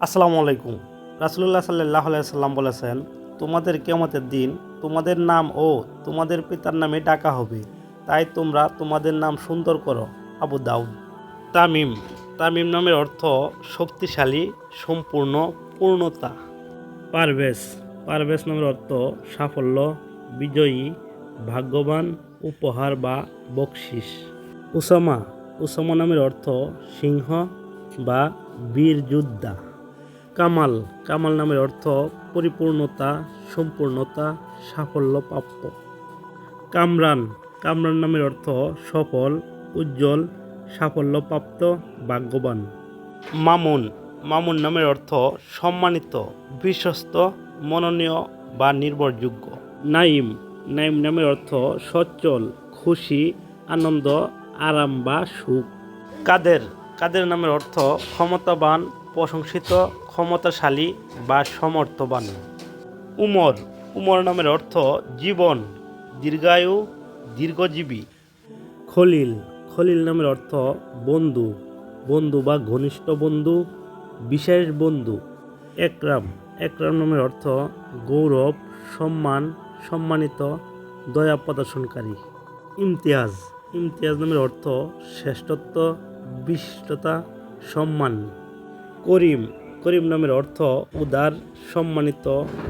আসসালামু আলাইকুম। রাসুলুল্লাহ সাল্লাহ সাল্লাম বলেছেন, তোমাদের কেমতের দিন তোমাদের নাম ও তোমাদের পিতার নামে ডাকা হবে। তাই তোমরা তোমাদের নাম সুন্দর করো। আবু দাউদ। তামিম। তামিম নামের অর্থ শক্তিশালী, সম্পূর্ণ, পূর্ণতা। পারভেজ। পারভেজ নামের অর্থ সাফল্য, বিজয়ী, ভাগ্যবান, উপহার বা বকশিস। উসামা। উসামা নামের অর্থ সিংহ বা বীর যোদ্ধা। কামাল। কামাল নামের অর্থ পরিপূর্ণতা, সম্পূর্ণতা, সাফল্য প্রাপ্ত কামরান। কামরান নামের অর্থ সফল, উজ্জ্বল সাফল্যপ্রাপ্ত ভাগ্যবান। মামুন। মামুন নামের অর্থ সম্মানিত, বিশ্বস্ত, মননীয় বা নির্ভরযোগ্য। নাইম নাইম নামের অর্থ সচ্ছল, খুশি, আনন্দ, আরাম বা সুখ। কাদের। কাদের নামের অর্থ ক্ষমতাবান প্রশংসিত, ক্ষমতাশালী বা সমর্থবান। উমর উমর নামের অর্থ জীবন, দীর্ঘায়ু, দীর্ঘজীবী। খলিল খলিল নামের অর্থ বন্ধু বন্ধু বা ঘনিষ্ঠ বন্ধু, বিশেষ বন্ধু। একরাম একরাম নামের অর্থ গৌরব, সম্মান, সম্মানিত, দয়া প্রদর্শনকারী। ইমতিয়াজ ইমতিয়াজ নামের অর্থ শ্রেষ্ঠত্ব, বিশিষ্টতা, সম্মান। করিম করিম নামের অর্থ উদার, সম্মানিত,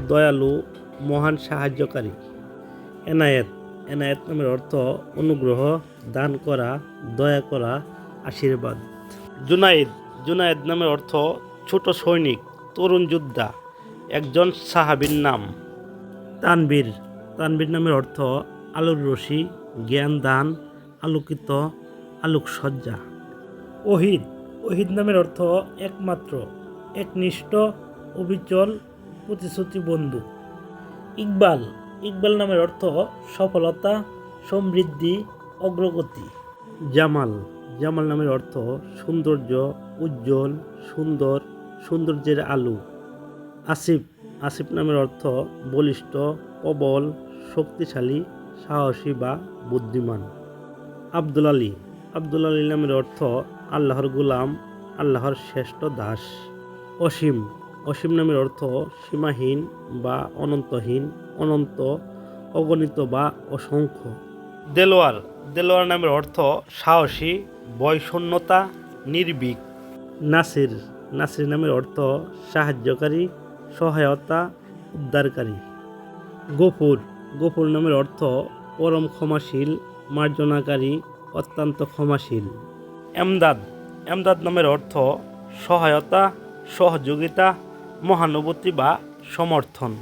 দয়ালু, মহান সাহায্যকারী। এনায়েত এনায়েত নামের অর্থ অনুগ্রহ, দান করা, দয়া করা, আশীর্বাদ। জুনাইদ জুনাইদ নামের অর্থ ছোট সৈনিক, তরুণ যোদ্ধা, একজন সাহাবীর নাম। তানবীর তানবীর নামের অর্থ আলোর রশি জ্ঞান দান, আলোকিত, আলোকসজ্জা। ওহিদ ওহিদ নামের অর্থ একমাত্র, একনিষ্ঠ, অবিচল, প্রতিশ্রুতি বন্ধু। ইকবাল ইকবাল নামের অর্থ সফলতা, সমৃদ্ধি, অগ্রগতি। জামাল জামাল নামের অর্থ সৌন্দর্য, উজ্জ্বল, সুন্দর, সৌন্দর্যের আলো। আসিফ আসিফ নামের অর্থ বলিষ্ঠ, প্রবল, শক্তিশালী, সাহসী বা বুদ্ধিমান। আব্দুল আলী আব্দুল আলী নামের অর্থ আল্লাহর গুলাম, আল্লাহর শ্রেষ্ঠ দাস। অসীম অসীম নামের অর্থ সীমাহীন বা অনন্তহীন, অনন্ত, অগণিত বা অসংখ্য। দেলোয়ার দেলোয়ার নামের অর্থ সাহসী বয়শূন্যতা নির্ভীক। নাসির নাসির নামের অর্থ সাহায্যকারী, সহায়তা, উদ্ধারকারী। গোপুর গোপুর নামের অর্থ পরম ক্ষমাশীল, মার্জনাকারী, অত্যন্ত ক্ষমাশীল। এমদাদ। এমদাদ নামের অর্থ সহায়তা, সহযোগিতা, মহানুভূতি বা সমর্থন।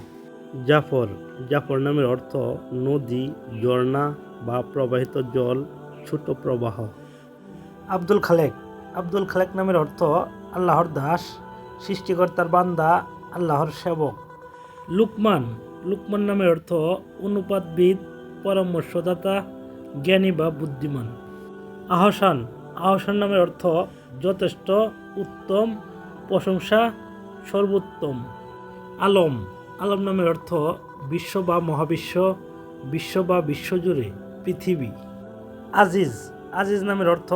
জাফর। জাফর নামের অর্থ নদী, ঝর্ণা বা প্রবাহিত জল, ছোট প্রবাহ। আব্দুল খালেক। আব্দুল খালেক নামের অর্থ আল্লাহর দাস, সৃষ্টিকর্তার বান্দা, আল্লাহর সেবক। লুকমান। লুকমান নামের অর্থ অনুপাতবিদ, পরামর্শদাতা, জ্ঞানী বা বুদ্ধিমান। আহসান। আহসান নামের অর্থ যথেষ্ট, উত্তম, প্রশংসা, সর্বোত্তম। আলম আলম নামের অর্থ বিশ্ব বা মহাবিশ্ব, বিশ্ব বা বিশ্বজুড়ে পৃথিবী। আজিজ আজিজ নামের অর্থ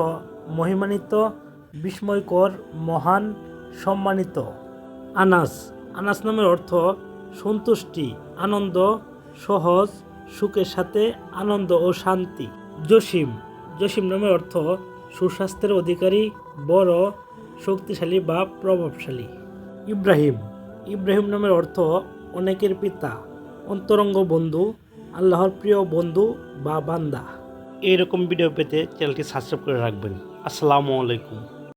মহিমান্বিত, বিস্ময়কর, মহান, সম্মানিত। আনাস আনাস নামের অর্থ সন্তুষ্টি, আনন্দ, সহজ, সুখের সাথে আনন্দ ও শান্তি। জসিম জসিম নামের অর্থ সুস্বাস্থ্যের অধিকারী, বড়, শক্তিশালী বা প্রভাবশালী। ইব্রাহিম। ইব্রাহিম নামের অর্থ অনেকের পিতা, অন্তরঙ্গ বন্ধু, আল্লাহর প্রিয় বন্ধু বা বান্দা। এইরকম ভিডিও পেতে চ্যানেলটি সাবস্ক্রাইব করে রাখবেন। আসসালামু আলাইকুম।